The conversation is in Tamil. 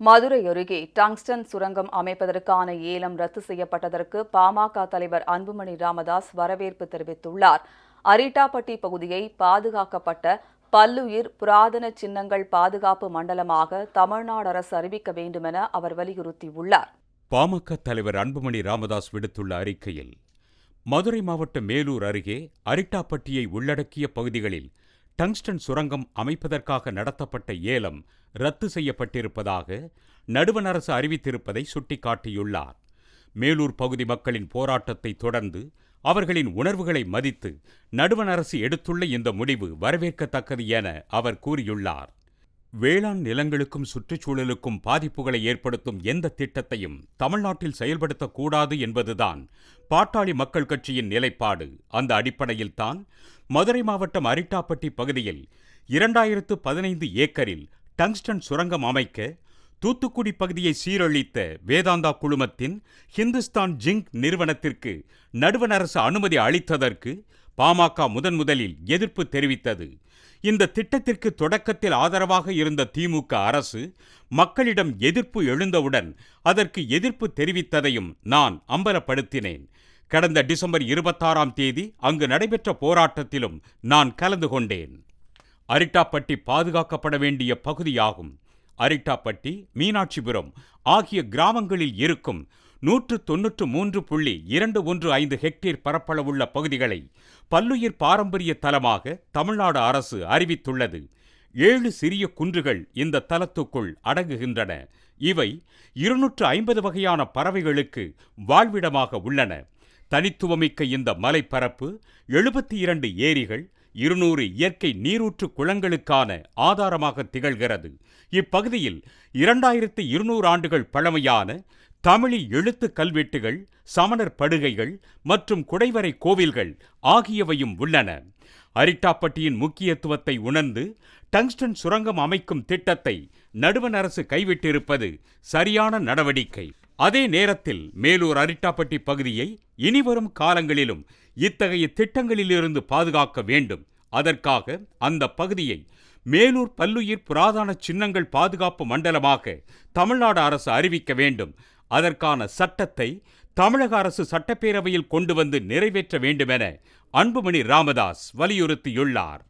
மதுரை அருகே டங்ஸ்டன் சுரங்கம் அமைப்பதற்கான ஏலம் ரத்து செய்யப்பட்டதற்கு பாமக தலைவர் அன்புமணி ராமதாஸ் வரவேற்பு தெரிவித்துள்ளார். அரிட்டாப்பட்டி பகுதியை பாதுகாக்கப்பட்ட பல்லுயிர் புராதன சின்னங்கள் பாதுகாப்பு மண்டலமாக தமிழ்நாடு அரசு அறிவிக்க வேண்டுமென அவர் வலியுறுத்தியுள்ளார். பாமக தலைவர் அன்புமணி ராமதாஸ் விடுத்துள்ள அறிக்கையில் மதுரை மாவட்டம் மேலூர் அருகே அரிட்டாப்பட்டியை உள்ளடக்கிய பகுதிகளில் டங்ஸ்டன் சுரங்கம் அமைப்பதற்காக நடத்தப்பட்ட ஏலம் ரத்து செய்யப்பட்டிருப்பதாக நடுவண் அரசு அறிவித்திருப்பதை சுட்டிக்காட்டியுள்ளார். மேலூர் பகுதி மக்களின் போராட்டத்தை தொடர்ந்து அவர்களின் உணர்வுகளை மதித்து நடுவண் அரசு எடுத்துள்ள இந்த முடிவு வரவேற்கத்தக்கது என அவர் கூறியுள்ளார். வேளாண் நிலங்களுக்கும் சுற்றுச்சூழலுக்கும் பாதிப்புகளை ஏற்படுத்தும் எந்த திட்டத்தையும் தமிழ்நாட்டில் செயல்படுத்தக்கூடாது என்பதுதான் பாட்டாளி மக்கள் கட்சியின் நிலைப்பாடு. அந்த அடிப்படையில்தான் மதுரை மாவட்டம் அரிட்டாப்பட்டி பகுதியில் இரண்டாயிரத்து பதினைந்து ஏக்கரில் டங்ஸ்டன் சுரங்கம் அமைக்க தூத்துக்குடி பகுதியை சீரழித்த வேதாந்தா குழுமத்தின் ஹிந்துஸ்தான் ஜிங்க் நிறுவனத்திற்கு நடுவண் அரசு அனுமதி அளித்ததற்கு பாமக முதன் முதலில் எதிர்ப்பு தெரிவித்தது. இந்த திட்டத்திற்கு தொடக்கத்தில் ஆதரவாக இருந்த திமுக அரசு மக்களிடம் எதிர்ப்பு எழுந்தவுடன் அதற்கு எதிர்ப்பு தெரிவித்ததையும் நான் அம்பலப்படுத்தினேன். கடந்த டிசம்பர் இருபத்தாறாம் தேதி அங்கு நடைபெற்ற போராட்டத்திலும் நான் கலந்து கொண்டேன். அரிட்டாப்பட்டி பாதுகாக்கப்பட வேண்டிய பகுதியாகும். அரிட்டாப்பட்டி மீனாட்சிபுரம் ஆகிய கிராமங்களில் இருக்கும் நூற்று தொன்னூற்று மூன்று புள்ளி இரண்டு ஒன்று ஐந்து ஹெக்டேர் பரப்பளவுள்ள பகுதிகளை பல்லுயிர் பாரம்பரிய தலமாக தமிழ்நாடு அரசு அறிவித்துள்ளது. ஏழு சிறிய குன்றுகள் இந்த தலத்துக்குள் அடங்குகின்றன. இவை இருநூற்று ஐம்பது வகையான பறவைகளுக்கு வாழ்விடமாக உள்ளன. தனித்துவமிக்க இந்த மலைப்பரப்பு எழுபத்தி இரண்டு ஏரிகள் இருநூறு இயற்கை நீரூற்று குளங்களுக்கான ஆதாரமாக திகழ்கிறது. இப்பகுதியில் இரண்டாயிரத்து இருநூறு ஆண்டுகள் பழமையான தமிழி எழுத்து கல்வெட்டுகள் சமணர் படுகைகள் மற்றும் குடைவரை கோவில்கள் ஆகியவையும் உள்ளன. அரிட்டாப்பட்டியின் முக்கியத்துவத்தை உணர்ந்து டங்ஸ்டன் சுரங்கம் அமைக்கும் திட்டத்தை நடுவண் அரசு கைவிட்டிருப்பது சரியான நடவடிக்கை. அதே நேரத்தில் மேலூர் அரிட்டாப்பட்டி பகுதியை இனிவரும் காலங்களிலும் இத்தகைய திட்டங்களிலிருந்து பாதுகாக்க வேண்டும். அதற்காக அந்த பகுதியை மேலூர் பல்லுயிர் புராதன சின்னங்கள் பாதுகாப்பு மண்டலமாக தமிழ்நாடு அரசு அறிவிக்க வேண்டும். அதற்கான சட்டத்தை தமிழக அரசு சட்டப்பேரவையில் கொண்டு வந்து நிறைவேற்ற வேண்டுமென அன்புமணி ராமதாஸ் வலியுறுத்தியுள்ளார்.